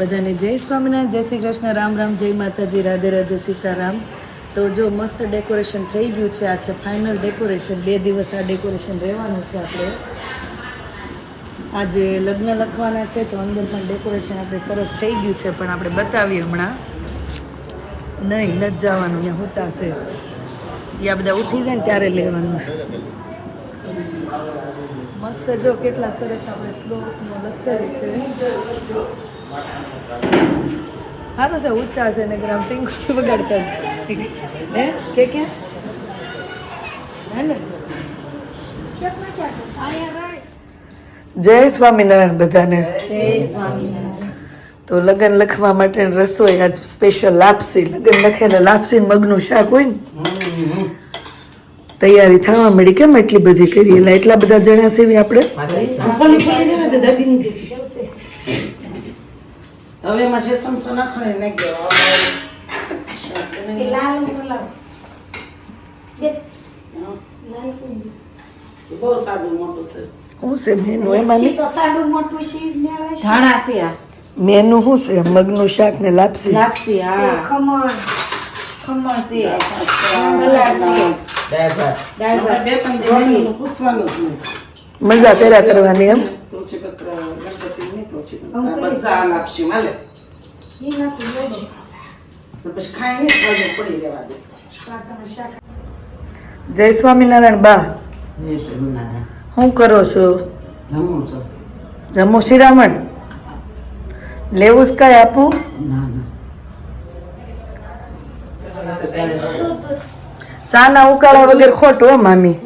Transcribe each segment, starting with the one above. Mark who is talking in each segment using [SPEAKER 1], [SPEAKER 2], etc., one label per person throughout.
[SPEAKER 1] બધાને જય સ્વામિનારાયણ, જય શ્રી કૃષ્ણ, રામ રામ, જય માતાજી, રાધે રાધે, સીતારામ. તો જો મસ્ત ડેકોરેશન થઈ ગયું છે, આ છે ફાઇનલ ડેકોરેશન. બે દિવસ આ ડેકોરેશન રહેવાનું છે આપણે. આજે લગ્ન લખવાના છે, તો અંદર પણ ડેકોરેશન આપણે સરસ થઈ ગયું છે, પણ આપણે બતાવીએ હમણાં. નહીં, નથી જવાનું, અહીંયા હોતા છે એ આ બધા ઉઠી જાય ને ત્યારે લેવાનું છે. મસ્ત જો કેટલા સરસ આપણે શ્લોકમાં લખતા છે. સારું છે ઊંચા છે ને ગ્રામ ટીંકુ બગાડતા છે. હે? કે કે? હે ને જય સ્વામિનારાયણ બધાને. તો લગ્ન લખવા માટે રસોઈ આજ સ્પેશિયલ લાપસી. લગ્ન લખે એટલે લાપસી મગનું શાક હોય ને. તૈયારી થવા મળી કેમ એટલી બધી કરી? એટલે એટલા બધા જણા સેવી આપણે?
[SPEAKER 2] હવે એમાં જે સમસો નાખવાનો એ નાખી દેવાનો. બહુ સાદું મોટું છે.
[SPEAKER 1] શું છે મેનુ? એમાં નહીં?
[SPEAKER 2] ધાણા છે આ.
[SPEAKER 1] મેનુ શું છે? મગનું શાક ને લાપસી.
[SPEAKER 2] લાપસી હા. ખમણ. ખમણ છે.
[SPEAKER 1] મજા પેરા કરવાની એમ?
[SPEAKER 2] નહીં બધા લાપસી મળે પછી ખાઈને પડી રહેવા દે.
[SPEAKER 1] જય સ્વામિનારાયણ બા. શું કરો છો?
[SPEAKER 2] જમું છો?
[SPEAKER 1] જમો શિરામણ લેવું જ કાંઈ આપું? ચા ના. ઉકાળા વગર ખોટું હો મામી.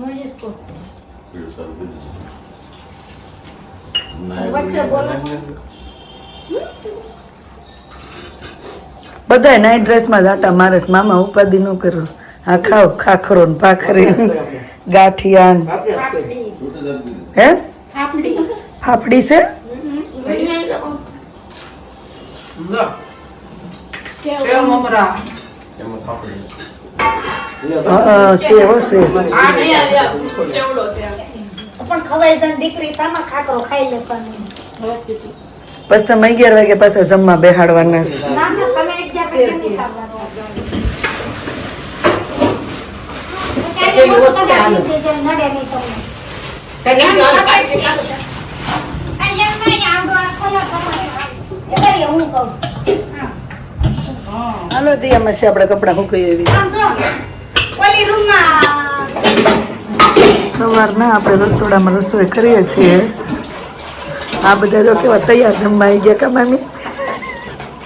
[SPEAKER 1] બધાય નાઇટ ડ્રેસમાં જાટા મારે મામા ઉપાધિ ન કરો. હા ખાઓ. ખાખરો ને ભાખરી ગાંઠિયા હે? ફાફડી છે?
[SPEAKER 3] પછી તામાં
[SPEAKER 1] અગિયાર વાગે પાછા જમવા બેહાડવાના છે.
[SPEAKER 3] કહું.
[SPEAKER 1] હાલો દિયામાં છે આપણે કપડાં મૂકી એવી. સવારના આપણે રસોડામાં રસોઈ કરીએ છીએ. આ બધા જો કેવા તૈયાર જમવા આવી ગયા કા મામી?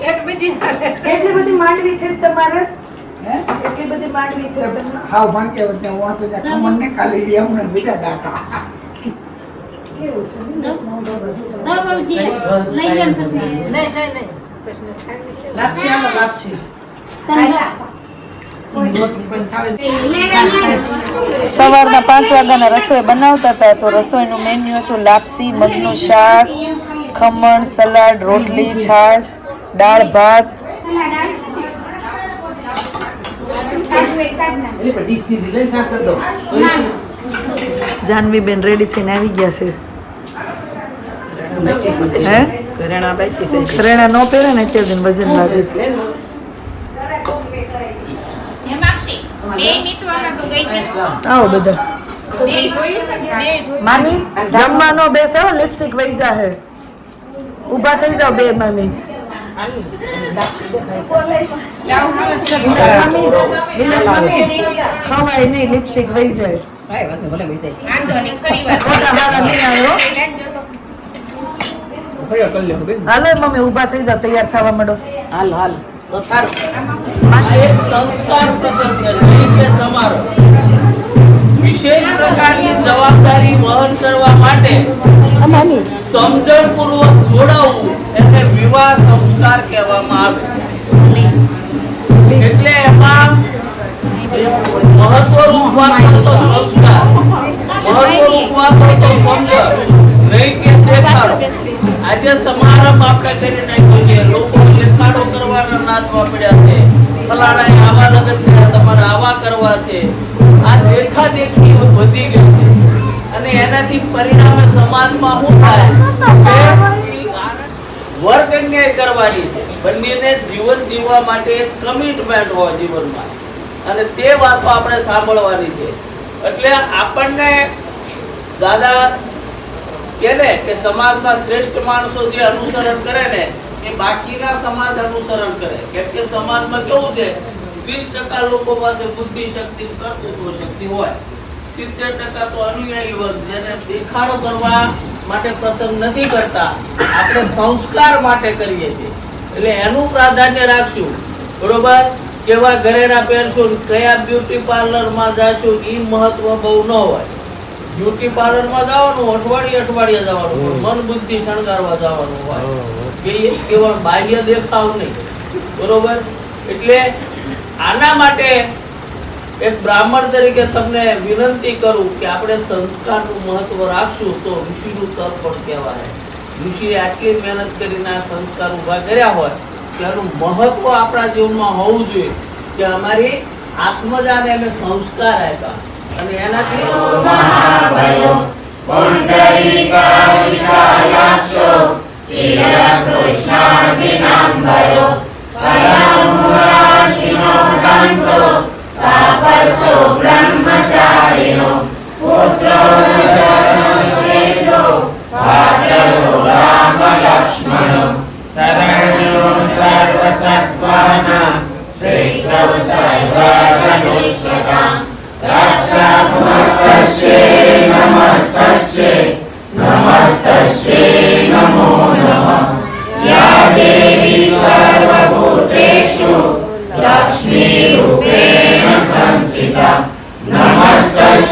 [SPEAKER 1] એટલી બધી માંડવી છે તમારે? એટલી બધી માંડવી છે
[SPEAKER 4] હા પણ કે વચ્ચે વાંચો છે ખમણ ને ખાલી એમને બીજા
[SPEAKER 2] ખાલી
[SPEAKER 1] સવારના પાંચ વાગ્યાના રસોઈ બનાવતા હતા તો રસોઈનું મેન્યુ હતું લાપસી મગનું શાક ખમણ સલાડ રોટલી છાશ. દાળ ભાત.
[SPEAKER 2] જાનવી
[SPEAKER 1] જાનવીબેન રેડી થઈને આવી ગયા છે. હે?
[SPEAKER 2] બાકી
[SPEAKER 1] નો પહેરે ને અત્યારે વજન લાગે. આવો બધા. મામી જમવાનો બેસો લિપસ્ટિક વૈસા હે ઊભા થઈ જાઓ બે મામી. ખવાય નહીં લિપસ્ટિક વહી જાય ખોટા હારા નહીં આવ્યો હાલો મમ્મી ઊભા થઈ જાવ તૈયાર થવા માંડો.
[SPEAKER 2] હાલ હાલ. તો
[SPEAKER 5] એક સંસ્કાર પ્રસંગ છે સમારોહ. વિશેષ પ્રકારની જવાબદારી વહન કરવા માટે સમજણપૂર્વક જોડાવવું. એને વિવાહ સંસ્કાર કહેવામાં આવે એટલે એમાં મહત્વરૂપ વાત તો સંસ્કાર મહત્વરૂપ વાત તો સમજણ, નહીં કે દેખાડો. આજે સમારંભ આપણે કરી નાખ્યો છે, લોકો દેખાડો કરવાના નાચમાં પડ્યા છે. ફલાણા આવા લગ્ન કર્યા, તમારે આવા કરવા છે. આ દેખા દેખી વધી ગઈ છે. અને એનાથી પરિણામે સમાજમાં શું થાય? કે વર્ક અન્યાય કરવાની છે. બંનેને જીવન જીવવા માટે કમિટમેન્ટ હોય જીવનમાં. અને તે વાતો આપણે સાંભળવાની છે. એટલે આપણને દાદા કે ને કે સમાજમાં શ્રેષ્ઠ માણસો જે અનુસરણ કરે ને, એ બાકીના સમાજ અનુસરણ કરે. કેમ કે સમાજમાં કેવું છે? વીસ ટકા લોકો પાસે બુદ્ધિ શક્તિ કર્તૃત્વ શક્તિ હોય. સિત્તેર ટકા તો અનુયાયી વર્ગ, જેને દેખાડો કરવા માટે પસંદ નથી કરતા. આપણે સંસ્કાર માટે કરીએ છીએ. એટલે એનું પ્રાધાન્ય રાખશું. બરોબર? કેવા ઘરેણા પહેરશું કયા બ્યુટી પાર્લરમાં જશું એ મહત્વ બહુ ન હોય. બ્યુટી પાર્લરમાં જવાનું અઠવાડિયે અઠવાડિયે જવાનું મન બુદ્ધિ શણગારવા જવાનું હોય. કે કેવળ બાહ્ય દેખાવ નહીં. બરોબર? એટલે આના માટે એક બ્રાહ્મણ તરીકે તમને વિનંતી કરું કે આપણે સંસ્કારનું મહત્વ રાખશું તો ઋષિનું તર્પણ કહેવાય. ઋષિએ આટલી મહેનત કરીને આ સંસ્કાર ઊભા કર્યા હોય કે એનું મહત્વ આપણા જીવનમાં હોવું જોઈએ કે અમારી આત્મજાને અમે સંસ્કાર આપ્યા અને એનાથી
[SPEAKER 3] તાપસો બ્રહ્મચારીનો પુત્રો
[SPEAKER 5] ભાદ્રવો રામ લક્ષ્મણો શરણ્યો સર્વસત્વાના શ્રેષ્ઠો સર્વગણેશ્વરા રક્ષા નમસ્તસ્ય નમસ્તસ્ય નમસ્તસ્ય નમો નમઃ યા દેવી સર્વભૂતેષુ લક્ષ્મી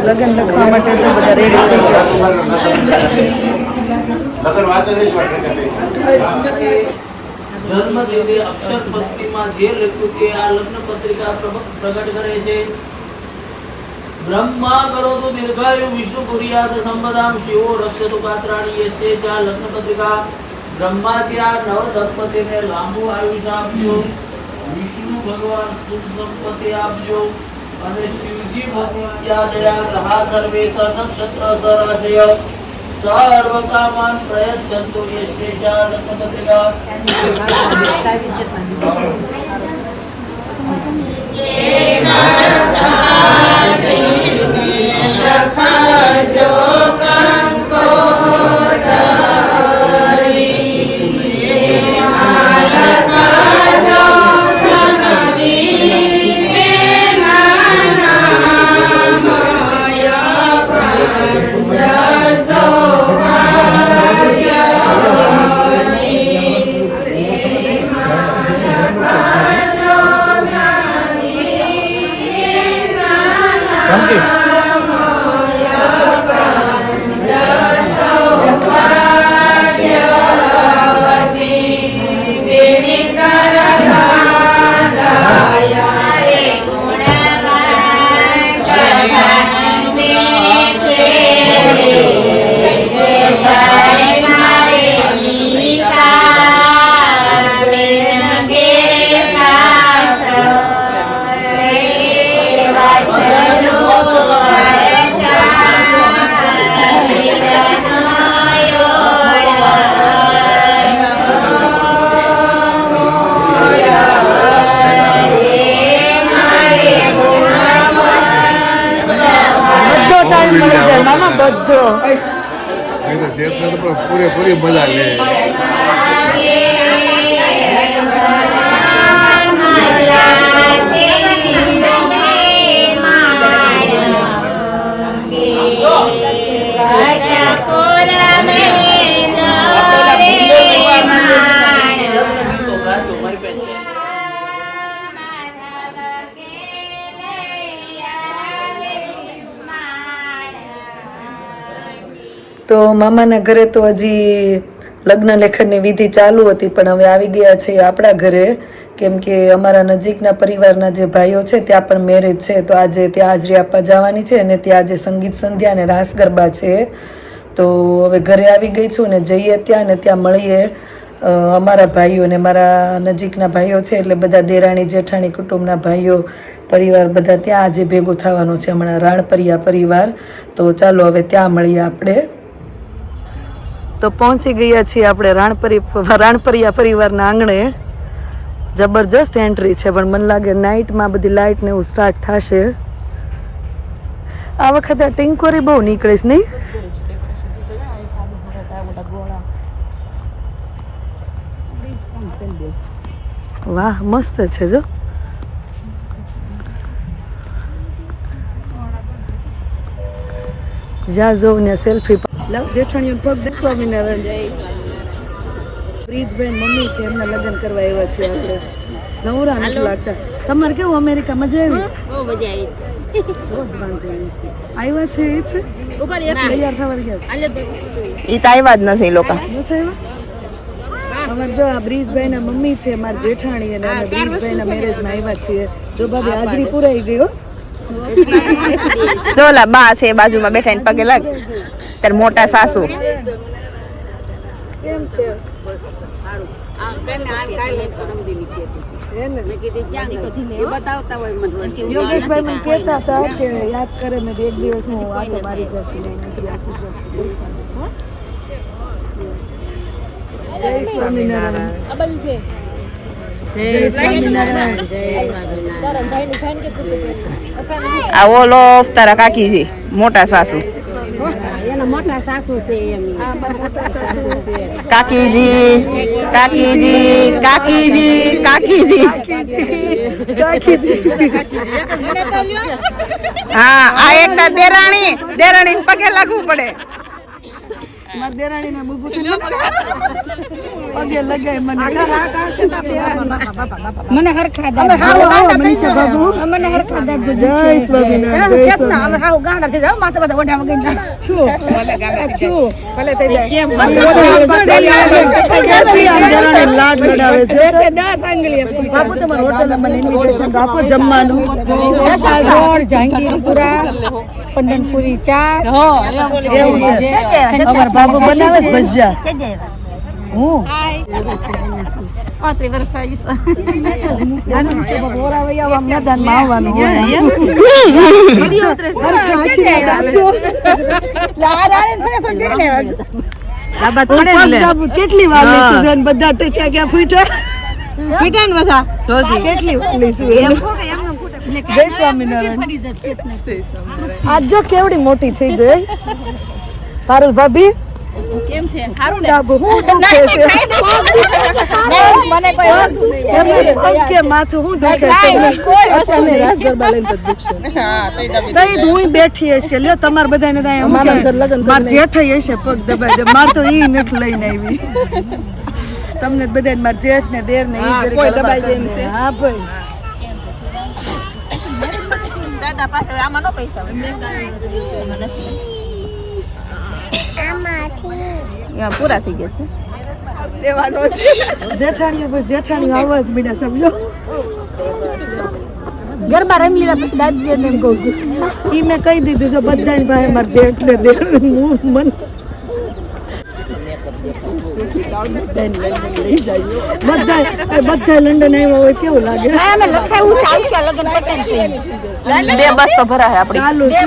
[SPEAKER 1] લગ્ન લખવા માટે તો બધા રેડી થઈ ગયા
[SPEAKER 5] દિવસે અક્ષર પત્રીમાં જે લખ્યું તે આ લગ્ન પત્રિકા પ્રગટ કરે છે. બ્રહ્મા કરોતુ દીર્ઘાયુ વિષ્ણુ પુરિયાત સંબદામ શિવો રક્ષતુ પાત્રાણી યસ્ય આ લગ્ન પત્રિકા બ્રહ્માથી આ નવ દંપતીને લાંબુ આયુષ્ય આપજો વિષ્ણુ ભગવાન સુખ સંપત્તિ આપજો. અને શિવજી ભગવાન ગ્રહા સર્વે સ નક્ષત્ર સરાશય સર્વ કામાન પ્રયચ્છન્તુ યસ્ય ચા લગ્ન પત્રિકા
[SPEAKER 1] બધો.
[SPEAKER 6] પૂરેપૂરી મજા લે.
[SPEAKER 1] તો મામાના ઘરે તો હજી લગ્ન લેખનની વિધિ ચાલુ હતી, પણ હવે આવી ગયા છે આપણા ઘરે. કેમ કે અમારા નજીકના પરિવારના જે ભાઈઓ છે, ત્યાં પણ મેરેજ છે. તો આજે ત્યાં હાજરી આપવા જવાની છે અને ત્યાં આજે સંગીત સંધ્યા અને રાસ ગરબા છે. તો હવે ઘરે આવી ગઈ છું ને જઈએ ત્યાં ને ત્યાં મળીએ. અમારા ભાઈઓ ને મારા નજીકના ભાઈઓ છે, એટલે બધા દેરાણી, જેઠાણી કુટુંબના ભાઈઓ, પરિવાર બધા ત્યાં આજે ભેગું થવાનું છે, હમણાં રાણપરિયા પરિવાર. તો ચાલો હવે ત્યાં મળીએ આપણે. તો પહોંચી ગયા છીએ આપણે રાણપરી રાણપરિયા પરિવારના આંગણે. જબરજસ્ત એન્ટ્રી છે, પણ મને લાગે નાઇટમાં બધી લાઇટ ને એવું સ્ટાર્ટ થશે. આ વખતે આ ટિંકોરી બહુ નીકળીશ નહીં? વાહ, મસ્ત છે જો. જ્યાં જોઉં ને સેલ્ફી લવ જેઠાણીઓ પગ સ્વામિનારાયણ. બ્રિજબેન મમ્મી છે એમના લગ્ન કરવા આવ્યા છે આપણે. નવરા નથી લાગતા. તમારે કેવું અમેરિકા મજા આવી?
[SPEAKER 3] બહુ મજા આવી.
[SPEAKER 1] આવ્યા છે એ છે?
[SPEAKER 3] ઉપર
[SPEAKER 1] તૈયાર થવા ગયા
[SPEAKER 3] હાલે તો.
[SPEAKER 7] આવ્યા જ નથી લોકો.
[SPEAKER 1] નથી આવ્યા? અમારે જો આ બ્રિજભાઈ ના મમ્મી છે મારા જેઠાણી અને અમે બ્રિજભાઈ ના મેરેજમાં આવ્યા છીએ. જો ભાભી હાજરી પુરાઈ ગઈ હો.
[SPEAKER 7] જોલા બા છે બાજુમાં બેઠા ને પગે લાગ. તાર મોટા સાસુ.
[SPEAKER 1] કેમ છે. હે ને? યોગેશભાઈ મને કહેતા હતા કે યાદ કરે મેં એક દિવસ હું આટો મારી જશે નહીં નથી આખું જય સ્વામિનારાયણ.
[SPEAKER 3] આ બાજુ છે.
[SPEAKER 7] આ ઓલો તારા કાકીજી મોટા સાસુ.
[SPEAKER 3] મોટા સાસુ
[SPEAKER 7] કાકીજી કાકીજી કાકીજી કાકીજી. હા આ એક દેરાણી દેરાણી પગે લાગવું પડે.
[SPEAKER 1] મારા દેરાણી ના બુબુ થી પગે લગાય મને
[SPEAKER 3] મને હરખા
[SPEAKER 1] અમે હાલો આવો મનીષા બાબુ
[SPEAKER 3] મને હરખા દાબજો
[SPEAKER 1] જય સ્વામિનારાયણ જય સ્વામિનારાયણ
[SPEAKER 3] અમે હાવ ગાંડા થઈ જાવ માથા બધા ઓઢા વગર
[SPEAKER 1] કેટલી આમ દેરાણી લાડ લડાવે છે. તમારા હોટલ ઇન્વિટેશન આપો જમવાનું.
[SPEAKER 3] રોડ જહાંગીરપુરા પંડનપુરી ચા.
[SPEAKER 1] એવું છે. અમારા બાબુ બનાવે છે ભજીયા? હું? મેદાનમાં આવવાનું કેટલી વાર લઈશું બધા ટચ્યા ગયા ફૂટ્યા? ફૂટ્યા ને બધા? કેટલી લઈશું જય સ્વામિનારાયણ. આજ જો કેવડી મોટી થઈ ગઈ. પારુલ ભાભી
[SPEAKER 3] કેમ છે?
[SPEAKER 1] હું ડાબુ છે
[SPEAKER 3] મને કોઈ વસ્તુ
[SPEAKER 1] એમને કે માથું હું દુખે
[SPEAKER 3] કોઈ
[SPEAKER 1] અચ્છા, અમે રાસ ગરબા લઈને જ દુખશે તઈ જ બેઠી હશે. કે લ્યો તમાર બધાને ત્યાં એમ કે માર જેઠ હશે પગ દબાઈ દે. માર તો ઈ નથી લઈને આવી. તમને બધાને માર જેઠ ને દેર ને ઈ જરીક દબાઈ દે હા ભાઈ.
[SPEAKER 7] દાદા પાસે આમાં નો પૈસા પૂરા થઈ ગયા છે.
[SPEAKER 1] દેવાનો છે. જેઠાણીઓ બસ જેઠાણીઓ આવવા જ મીડા સમજો.
[SPEAKER 3] ગરબા રમી લીધા પછી દાદી એમ કહું છું.
[SPEAKER 1] ઈ મેં કહી દીધું જો બધાની ભાઈ માર જેઠ ને દેર હું મન બધા બધા લંડન આવ્યા હોય કેવું લાગે?
[SPEAKER 3] છે
[SPEAKER 7] બે બસ તો ભરાય આપડી
[SPEAKER 1] ચાલુ છે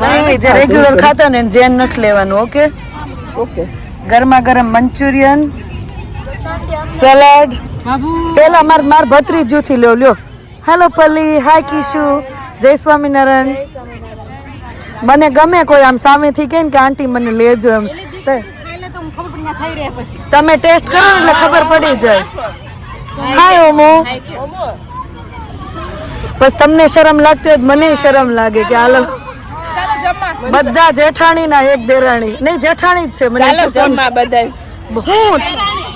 [SPEAKER 1] નહીં જે રેગ્યુલર ખાતા ને જેન નથી લેવાનું ઓકે
[SPEAKER 7] ઓકે
[SPEAKER 1] ગરમા ગરમ મંચુરિયન સલાડ. પેલા માર માર ભત્રીજુ થી લ્યો લ્યો. હેલો પલ્લી. હાય કિશુ. જય સ્વામિનારાયણ. મને ગમે કોઈ આમ સામેથી કહે ને કે આંટી મને લેજો એમ. તમે ટેસ્ટ કરો ને એટલે ખબર પડી જાય. હાય ઓમો. બસ તમને શરમ લાગતી હોય મને શરમ લાગે કે હાલો. બધા જેઠાણી ના એક દેરાણી. નહીં જેઠાણી જ છે. મને
[SPEAKER 7] જમવા બધા
[SPEAKER 1] હું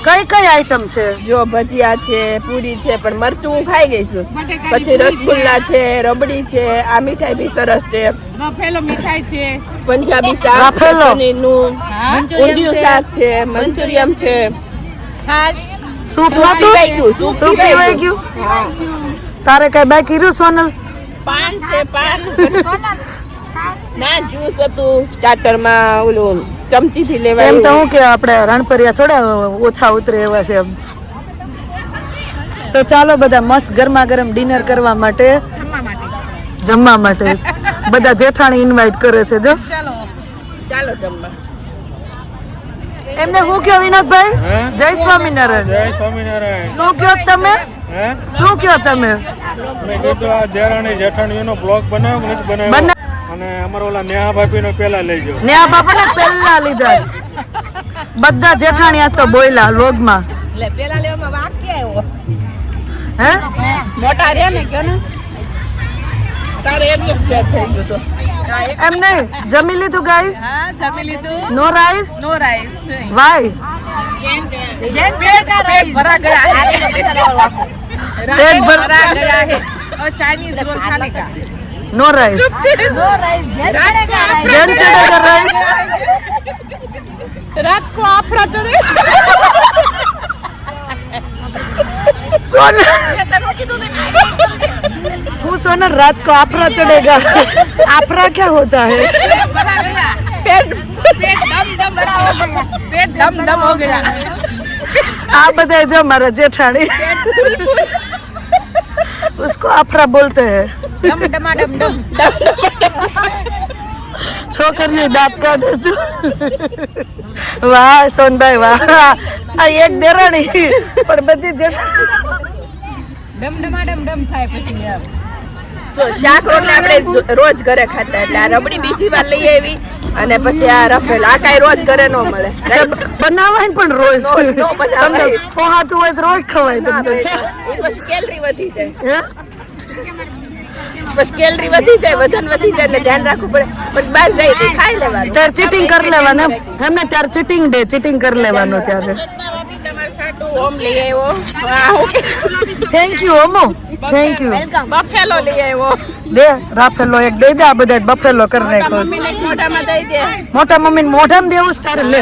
[SPEAKER 1] કઈ કઈ આઈટમ છે?
[SPEAKER 7] જો ભજીયા છે પૂરી છે પણ મરચું હું ખાઈ ગઈ છું. પછી રસગુલ્લા છે રબડી છે આ મીઠાઈ બી સરસ છે. પંજાબી શાક. પનીરનું ઊંધિયું શાક છે. મંચુરિયમ છે.
[SPEAKER 1] સૂપ
[SPEAKER 7] પીવાઈ
[SPEAKER 1] નતું?
[SPEAKER 7] ગયું, સૂપ
[SPEAKER 1] સૂપ
[SPEAKER 7] પીવાઈ
[SPEAKER 1] ગયું. તારે કઈ બાકી રહ્યું સોનલ?
[SPEAKER 7] પાન છે પાન. ના જ્યુસ હતું સ્ટાર્ટરમાં ઓલું ચમચીથી
[SPEAKER 1] એમ
[SPEAKER 7] લેવાય
[SPEAKER 1] તો હું કે આપણે રણપરિયા થોડા ઓછા ઉતરે એવા છે તો ચાલો બધા મસ્ત ગરમા ગરમ ડિનર કરવા માટે જમવા માટે. બધા જેઠાણી ઇન્વાઇટ કરે છે જો.
[SPEAKER 7] ચાલો જમવા.
[SPEAKER 1] એમને હું કયો વિનોદભાઈ? જય સ્વામિનારાયણ.
[SPEAKER 8] જય સ્વામિનારાયણ.
[SPEAKER 1] શું કયો તમે? શું કયો તમે?
[SPEAKER 8] મેં કીધું આ જેઠાણીનો બ્લોગ બનાવ્યો નથી બનાવ્યો?
[SPEAKER 1] બના-
[SPEAKER 8] અને અમારા ઓલા નેહા ભાભીનો પેલા લેજો
[SPEAKER 1] ને આ બાપાને પહેલા લીધા છે. બધા જેઠાણી આ તો બોયલા લોગમાં
[SPEAKER 7] એટલે પેલા લેવામાં વાક્ય આવ્યો
[SPEAKER 1] હે
[SPEAKER 7] મોટા રહ્યા ને કયો ને તારે એટલું જ ફેર થઈ ગયું તો
[SPEAKER 1] એમ નહીં જમી લીધું ગાઈસ
[SPEAKER 7] હા જમી લીધું
[SPEAKER 1] નો રાઈસ
[SPEAKER 7] નો રાઈસ નહીં
[SPEAKER 1] વાય
[SPEAKER 7] પેટ ભરા ગયા
[SPEAKER 1] પેટ ભર
[SPEAKER 7] ભરા ગયા હે और चाइनीज रोल खाने का no rice no rice
[SPEAKER 1] gain चढ़ेगा राइस
[SPEAKER 7] रात को आप चढ़े
[SPEAKER 1] सोन सोना रात को आपरा चढ़ेगा आपरा क्या होता है।
[SPEAKER 7] गया पेट पेट दम दम भरा हो गया। पेट दम दम हो गया।
[SPEAKER 1] आ बताए जो हमारा जेठानी। उसको afra बोलते हैं
[SPEAKER 7] दम डमा डम डम
[SPEAKER 1] છોકરીએ દાંત કાઢે છું વાહ સોનભાઈ વાહ આ એક દેરાણી પણ બધી જેઠાણી
[SPEAKER 7] ડમ ડમા ડમ ડમ થાય પછી એમ જો શાક રોટલા આપણે રોજ ઘરે ખાતા એટલે આ રબડી બીજી વાર લઈ આવી અને પછી આ રફેલ. આ કાંઈ રોજ ઘરે ન મળે.
[SPEAKER 1] બનાવાય પણ રોજ. તમને પોહાતું હોય તો રોજ ખવાય તમને.
[SPEAKER 7] એ પછી કેલરી વધી જાય. પછી કેલરી વધી જાય વજન વધી જાય એટલે ધ્યાન રાખવું પડે. પણ બહાર જાય ખાઈ લેવાનું.
[SPEAKER 1] ત્યારે ચીટિંગ કરી લેવાનું એમને ત્યારે ચીટિંગ ડે ચીટિંગ કરી લેવાનું ત્યારે.
[SPEAKER 7] સાટું લઈ આવ્યો.
[SPEAKER 1] થેન્ક યુ ઓમો થેન્ક યુ
[SPEAKER 7] બફેલો લઈ આવ્યો.
[SPEAKER 1] દે રાફેલો એક દઈ દે આ બધા બફેલો કરી
[SPEAKER 7] નાખો મોટામાં દઈ દે.
[SPEAKER 1] મોટા મમ્મી મોઢામાં દેવું છે તારે લે.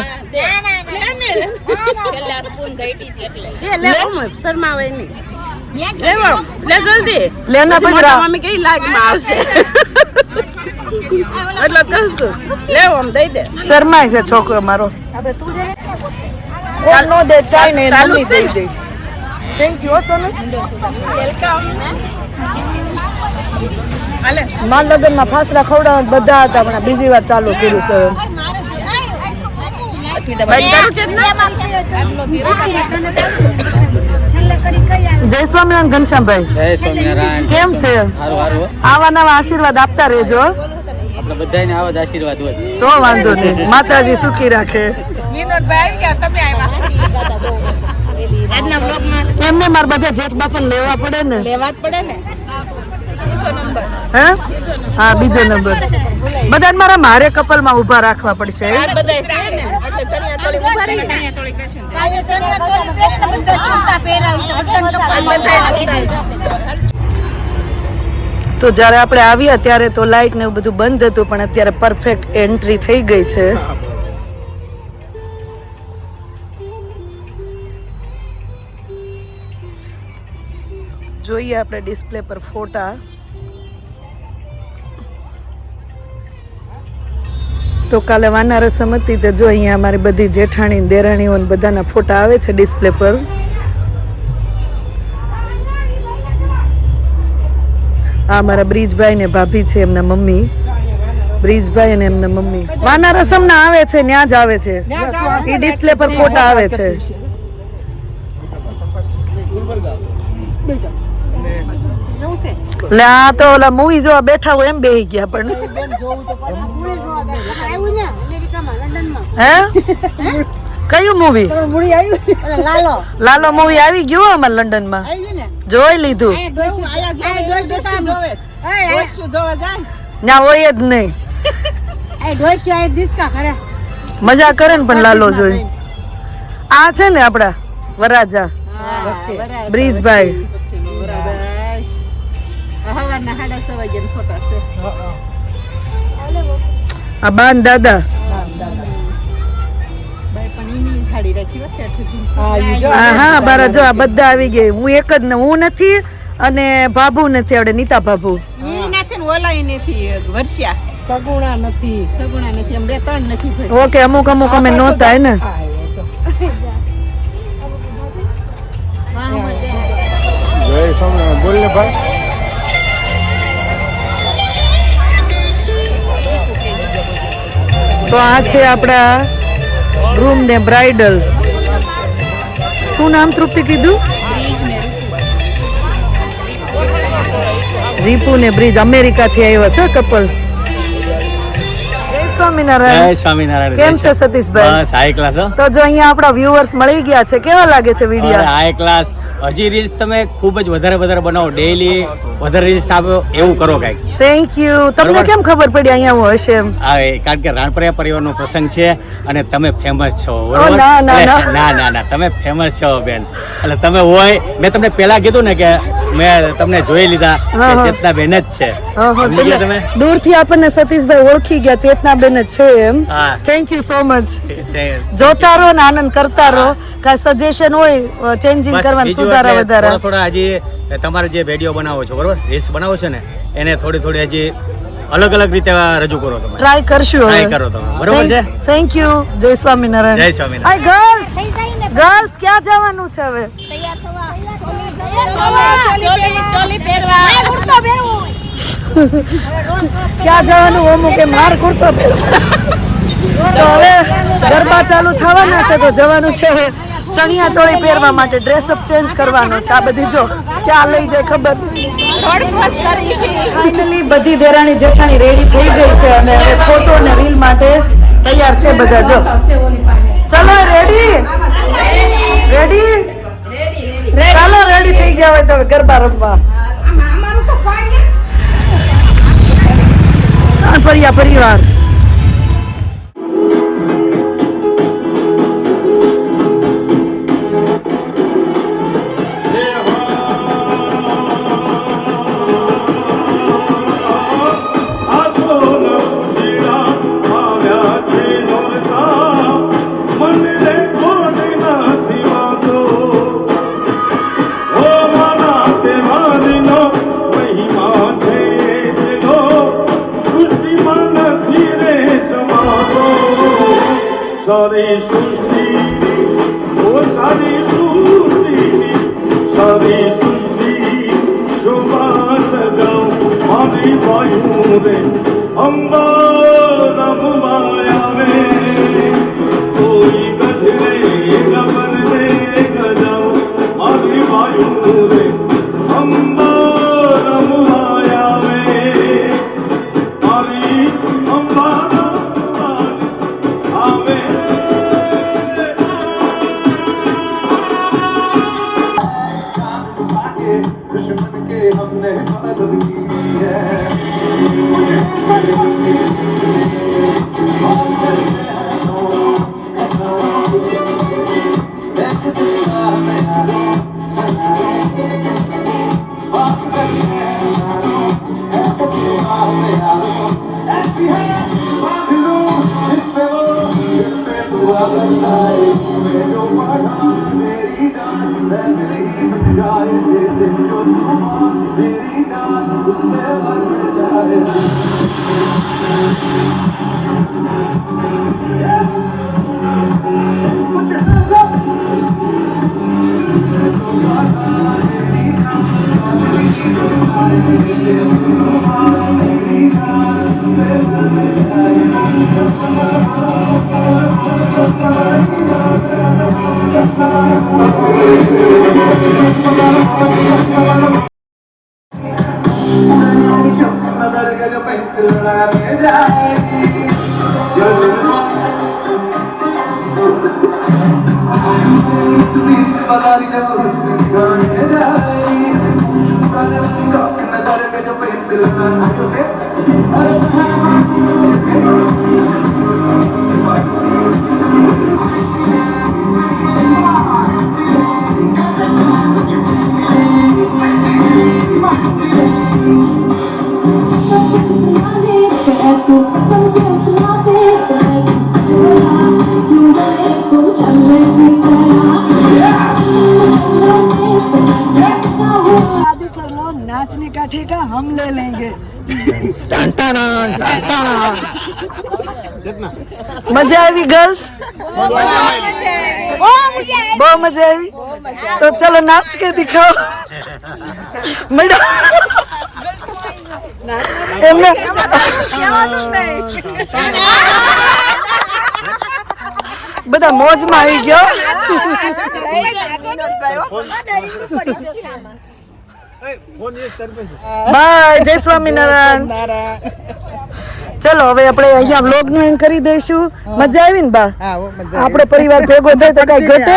[SPEAKER 7] શરમાવે નહીં. જલ્દી.
[SPEAKER 1] લેના
[SPEAKER 7] પછી
[SPEAKER 1] પછી
[SPEAKER 7] મોટા
[SPEAKER 1] રા-
[SPEAKER 7] મમ્મી કઈ લાગમાં આવશે? એટલે કહીશું. લેવો આમ દઈ દે.
[SPEAKER 1] શરમાય છે છોકરો મારો. કોણ નો દે કાંઈ નહીં
[SPEAKER 7] ચાલુ
[SPEAKER 1] દઈ દે. થેન્ક યુ સોનલ
[SPEAKER 7] વેલકમ
[SPEAKER 1] માર લગ્નમાં ફાસલા ખવડાવવા બધા હતા પણ બીજી વાર ચાલુ કર્યું
[SPEAKER 7] કરું
[SPEAKER 1] જય સ્વામિનારાયણ ઘનશ્યામભાઈ.
[SPEAKER 9] જય સ્વામિનારાયણ.
[SPEAKER 1] કેમ છે?
[SPEAKER 9] સારું સારું
[SPEAKER 1] આવા નવા આશીર્વાદ આપતા રહેજો.
[SPEAKER 9] આપણે બધાને આવા જ આશીર્વાદ હોય.
[SPEAKER 1] તો વાંધો નહીં. માતાજી સુખી રાખે.
[SPEAKER 7] વિનોદભાઈ આવી તમે આવ્યા.
[SPEAKER 1] એમને મારા બધા જેઠ બાપા લેવા પડે ને.
[SPEAKER 7] લેવા જ પડે ને?
[SPEAKER 1] હે? હા બીજો નંબર. બધાને મારા મારે કપલમાં ઊભા રાખવા પડશે. તો જ્યારે આપણે આવ્યા ત્યારે તો લાઇટ ને એવું બધું બંધ હતું પણ અત્યારે પરફેક્ટ એન્ટ્રી થઈ ગઈ છે. જોઈએ આપણે ડિસ્પ્લે પર ફોટા. તો કાલે વાના રસમ હતી તો જો અહીંયા અમારી બધી જેઠાણી દેરાણીઓ બધાના ફોટા આવે છે ડિસ્પ્લે પર. આ મારા બ્રિજભાઈ ને ભાભી છે એમના મમ્મી. બ્રિજભાઈ અને એમના મમ્મી. વાના રસમ ના આવે છે. ત્યાં જ આવે છે. ઈ ડિસ્પ્લે પર ફોટા આવે છે. એટલે આ તો ઓલા મૂવી જોવા બેઠા હોય એમ બેહી ગયા પણ. હે? કયું મૂવી લાલો મૂવી આવી ગયું અમારે લંડનમાં જોઈ લીધું. ના હોય જ નહીં. મજા કરે ને પણ લાલો જોઈ આ છે ને આપડા વરાજા. બ્રિજભાઈ.
[SPEAKER 7] હવારના સાડા છ વાગ્યાનો ફોટો છે.
[SPEAKER 1] આ બાન દાદા. હા હા બારા જો આ બધા આવી ગઈ હું એક જ હું નથી અને બાબુ નથી આવડે નીતા ભાભુ.
[SPEAKER 2] ઈ નથી વર્ષિયા.
[SPEAKER 1] સગુણા નથી.
[SPEAKER 7] સગુણા નથી એમ બે ત્રણ નથી
[SPEAKER 1] ઓકે અમુક અમુક અમે નહોતા ને?
[SPEAKER 8] જય બોલ ને ભાઈ.
[SPEAKER 1] તો આ છે આપણા ગ્રૂમ ને બ્રાઇડલ શું નામ તૃપ્તિ કીધું? રીપુ ને બ્રિજ અમેરિકા થી આવ્યા છે કપલ સ્વામિનારાયણ.
[SPEAKER 9] સ્વામિનારાયણ
[SPEAKER 1] કેમ છે સતીશભાઈ?
[SPEAKER 9] બસ હાઈ ક્લાસ
[SPEAKER 1] તો જો અહીંયા આપણા વ્યુઅર્સ મળી ગયા છે. કેવા લાગે છે વીડિયો
[SPEAKER 9] હાઈ ક્લાસ હજી રીલ્સ તમે ખૂબ જ વધારે વધારે બનાવો ડેઈલી વધારે રીલ્સ આપો એવું કરો કંઈક.
[SPEAKER 1] થેન્ક યુ તમને કેમ ખબર પડી અહીંયા હું હશે એમ?
[SPEAKER 9] હા કારણ કે રાણપરિયા પરિવારનો પ્રસંગ છે અને તમે ફેમસ છો
[SPEAKER 1] ના, ના, ના.
[SPEAKER 9] ના ના ના તમે ફેમસ છો બેન. એટલે તમે હોય મેં તમને પહેલા કીધું ને કે મેં તમને જોઈ લીધા કે ચેતના બેન જ છે.
[SPEAKER 1] દૂર
[SPEAKER 9] તમે?
[SPEAKER 1] દૂરથી આપણને સતીશભાઈ ઓળખી ગયા ચેતના બેન જ છે એમ. થેન્ક યુ સો મચ જોતા રહો ને આનંદ કરતા રહો. કાંઈ સજેશન હોય ચેન્જિંગ કરવાનું
[SPEAKER 9] બીજું
[SPEAKER 1] વધારે.
[SPEAKER 9] થોડા થોડા હજી તમારે જે વીડિયો બનાવો છો બરોબર? રીલ્સ બનાવો છો ને એને થોડી થોડી હજી અલગ અલગ રીતે રજૂ કરો તમે.
[SPEAKER 1] ટ્રાય કરશું
[SPEAKER 9] ટ્રાય કરો તમે. બરોબર છે?
[SPEAKER 1] થેન્ક યુ જય સ્વામિનારાયણ.
[SPEAKER 9] જય સ્વામિનારાયણ.
[SPEAKER 1] હાય ગર્લ્સ ગર્લ્સ ક્યાં જવાનું છે હવે?
[SPEAKER 3] તૈયાર થવા. ચોલી પહેરવા. મારે કુર્તો પહેરવો
[SPEAKER 1] ક્યાં જવાનું? ઓમું કે માર કુર્તો પહેરવા. તો હવે ગરબા ચાલુ થવાના છે તો જવાનું છે હવે. ચણિયા ચોળી પહેરવા માટે ડ્રેસઅપ ચેન્જ કરવાનો છે. આ બધી જો ક્યાં લઈ જાય ખબર? ફાઇનલી બધી દેરાણી જેઠાણી રેડી થઈ ગઈ છે અને હવે ફોટો અને રીલ માટે તૈયાર છે બધા જો. ચલો રેડી રેડી ચાલો રેડી થઈ ગયા હોય તો ગરબા રમવા. પરિવાર પરિવાર.
[SPEAKER 10] সরে সুস্তি ও সরে সুস্তি সরে সুস্তি শোভা সজাও হরি বায়ু রে অম্বা Never die. छुआ मेरी जान उसमें बन जाए पिघलाने जाएगी जो बीच बाजार जब उसके गाने जाएगी गाने वाली शौक नजर के जो प्रेम दिलवाना तुझे
[SPEAKER 1] शादी कर लो नाचने का ठेका हम ले लेंगे। मज़ा आई गर्ल्स बहुत मज़ा आई तो चलो नाच के दिखाओ। मैडम। એમને બધા મોજમાં આવી ગયો. બાય જય સ્વામિનારાયણ. ચલો હવે આપણે અહીંયા વ્લોગનું એન્ડ કરી દઈશું. મજા આવી ને બા આપણો પરિવાર ભેગો થાય તો કઈ ઘટે.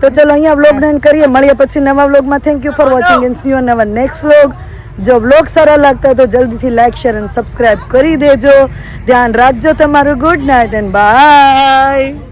[SPEAKER 1] તો ચલો અહીંયા વ્લોગનું એન્ડ કરીએ. મળીએ પછી નવા વ્લોગમાં thank you for watching and see you નવા નેક્સ્ટ વ્લોગ જો બ્લોગ સારા લાગતા તો જલ્દીથી લાઈક શેર અને સબસ્ક્રાઈબ કરી દેજો. ધ્યાન રાખજો તમારું. Good night and by